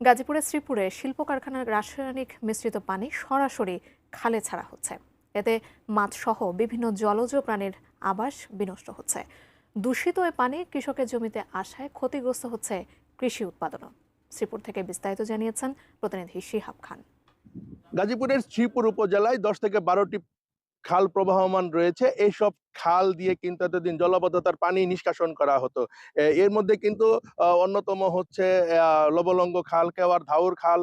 গাজীপুরের শ্রীপুরে শিল্প কারখানার রাসায়নিক মিশ্রিত পানি সরাসরি খালে ছাড়া হচ্ছে। এতে মাছসহ বিভিন্ন জলজ প্রাণীর আবাস বিনষ্ট হচ্ছে। দূষিত এ পানি কৃষকের জমিতে আসায় ক্ষতিগ্রস্ত হচ্ছে কৃষি উৎপাদনও। শ্রীপুর থেকে বিস্তারিত জানিয়েছেন প্রতিনিধি শিহাব খান। গাজীপুরের শ্রীপুর উপজেলায় দশ থেকে বারোটি খাল প্রবাহমান রয়েছে। এইসব খাল দিয়ে কিন্তু এতদিন জলবদ্ধতার পানি নিষ্কাশন করা হতো। এর মধ্যে কিন্তু অন্যতম হচ্ছে লবলঙ্গ খাল, কেওয়ার ধাউর খাল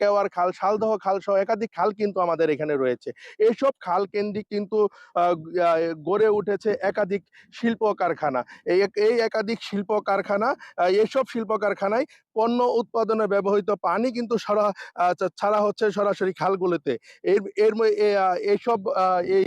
কেওয়ার খাল, শালদহ খাল সহ একাধিক খাল কিন্তু আমাদের এখানে রয়েছে। এইসব খাল কেন্দ্রিক কিন্তু গড়ে উঠেছে একাধিক শিল্প কারখানা এই এক- এই একাধিক শিল্প কারখানা এইসব শিল্প কারখানায় পণ্য উৎপাদনে ব্যবহৃত পানি কিন্তু সরা ছাড়া হচ্ছে সরাসরি খালগুলোতে। এর এর এইসব এই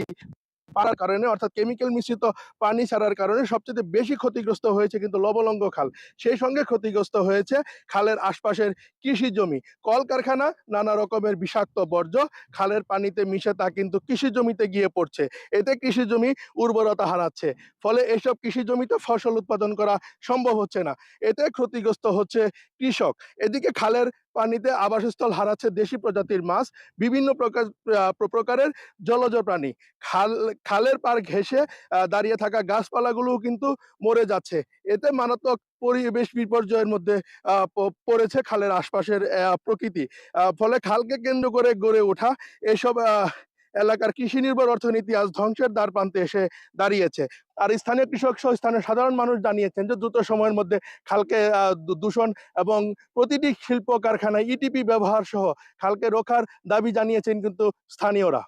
পাড়ার কারণে, অর্থাৎ কেমিক্যাল মিশ্রিত পানি ছাড়ার কারণে সবচেয়ে বেশি ক্ষতিগ্রস্ত হয়েছে কিন্তু লবলঙ্গ খাল। সেই সঙ্গে ক্ষতিগ্রস্ত হয়েছে খালের আশপাশের কৃষি জমি। কলকারখানা নানা রকমের বিষাক্ত বর্জ্য খালের পানিতে মিশে তা কিন্তু কৃষি জমিতে গিয়ে পড়ছে। এতে কৃষি জমি উর্বরতা হারাচ্ছে। ফলে এসব কৃষি জমিতে ফসল উৎপাদন করা সম্ভব হচ্ছে না। এতে ক্ষতিগ্রস্ত হচ্ছে কৃষক। এদিকে খালের পানিতে আবাসস্থল হারাচ্ছে দেশি প্রজাতির মাছ, বিভিন্ন প্রকার প্রকারের জলজ প্রাণী। খাল, খালের পার ঘেসে দাঁড়িয়ে থাকা গাছপালাগুলোও কিন্তু মরে যাচ্ছে। এতে মারাত্মক পরিবেশ বিপর্যয়ের মধ্যে পড়েছে খালের আশপাশের প্রকৃতি। ফলে খালকে কেন্দ্র করে গড়ে ওঠা এসব এলাকার কৃষি নির্ভর অর্থনীতি আজ ধ্বংসের দ্বার প্রান্তে এসে দাঁড়িয়েছে। আর স্থানীয় কৃষক সহ স্থানীয় সাধারণ মানুষ জানিয়েছেন যে, দ্রুত সময়ের মধ্যে খালকে দূষণ এবং প্রতিটি শিল্প কারখানায় ইটিপি ব্যবহার সহ খালকে রোখার দাবি জানিয়েছেন কিন্তু স্থানীয়রা।